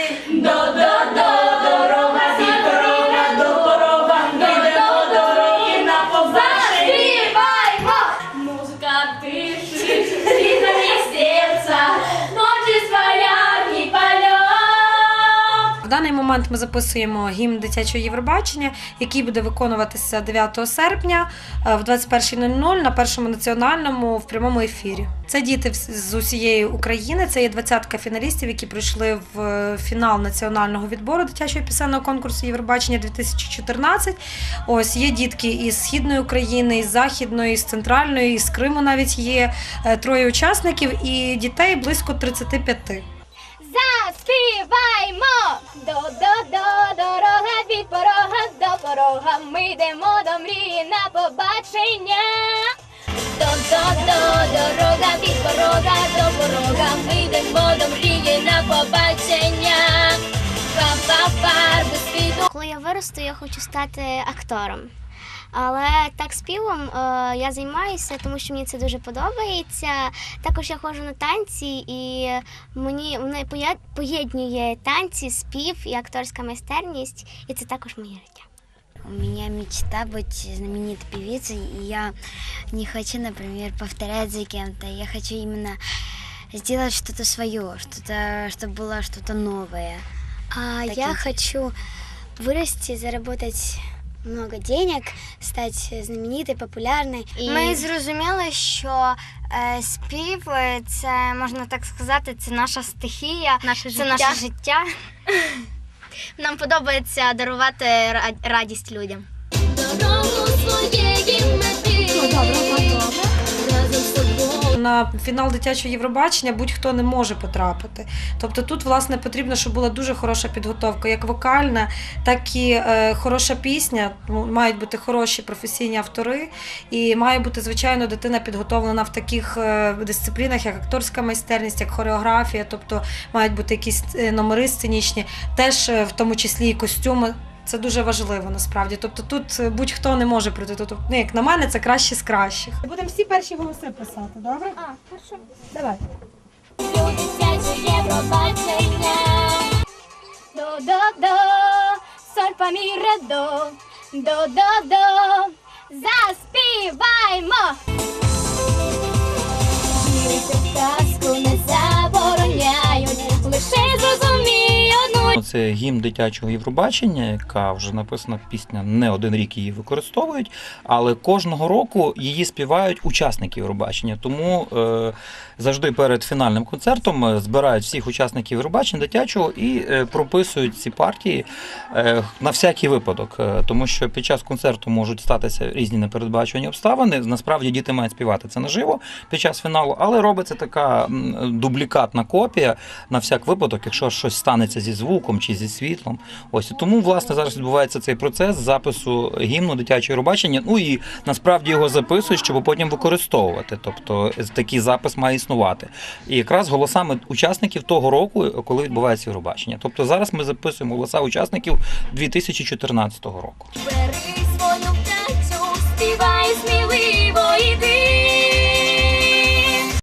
Do, do. Момент ми записуємо гімн дитячого Євробачення, який буде виконуватися 9 серпня е, в 21.00 на першому національному в прямому ефірі. Це діти з усієї України. Це є двадцятка фіналістів, які пройшли в е, фінал національного відбору дитячого пісенного конкурсу Євробачення 2014. Ось є дітки із східної України, із західної, з центральної, з Криму навіть є е, троє учасників і дітей близько 35. Заспіваймо до до до дорога від порога до порога. Ми йдемо до мрії на побачення. До до до дорога від порога до порога. Ми йдемо до мрії на побачення. Па-па-па. Коли я виросту, я хочу стати актором. Але так співом е, я займаюся, тому що мені це дуже подобається. Також я ходжу на танці, і мені вони поє- поєднує танці, спів і акторська майстерність, і це також моє життя. У меня мечта быть знаменитой певицей, и я не хочу, например, повторять за кем-то. Я хочу именно сделать что-то свое, что-то, чтобы было что-то новое. А Таким я типом. хочу вырасти, заработать много денег, стати знаменитой, популярною. І... Ми зрозуміли, що е, спів е, це можна так сказати, це наша стихія, Наше це життя. наше життя. Нам подобається дарувати радість людям. На фінал дитячого Євробачення будь-хто не може потрапити. Тобто тут, власне, потрібно, щоб була дуже хороша підготовка, як вокальна, так і е, хороша пісня. Ну, Мають бути хороші професійні автори, і має бути, звичайно, дитина підготовлена в таких е, дисциплінах, як акторська майстерність, як хореографія, тобто мають бути якісь е, номери сценічні, теж в тому числі і костюми. Це дуже важливо насправді. Тобто тут е, будь-хто не може прийти. Тобто, ну, як на мене, це краще з кращих. Будемо всі перші голоси писати, добре? А, хорошо. Давай. Дитяче Євробачення. До до до, соль па мі ре до. До до Це гімн дитячого Євробачення, яка вже написана пісня не один рік її використовують, але кожного року її співають учасники Євробачення. Тому е, завжди перед фінальним концертом е, збирають всіх учасників Євробачення дитячого і е, прописують ці партії е, на всякий випадок, Е, тому що під час концерту можуть статися різні непередбачувані обставини. Насправді діти мають співати це наживо під час фіналу, але робиться така дублікатна копія на всяк випадок, якщо щось станеться зі звуком чи зі світлом. Ось тому власне зараз відбувається цей процес запису гімну дитячого рубачення. Ну і насправді його записують, щоб потім використовувати. Тобто такий запис має існувати. І якраз голосами учасників того року, коли відбувається Євробачення. Тобто зараз ми записуємо голоса учасників 2014 року.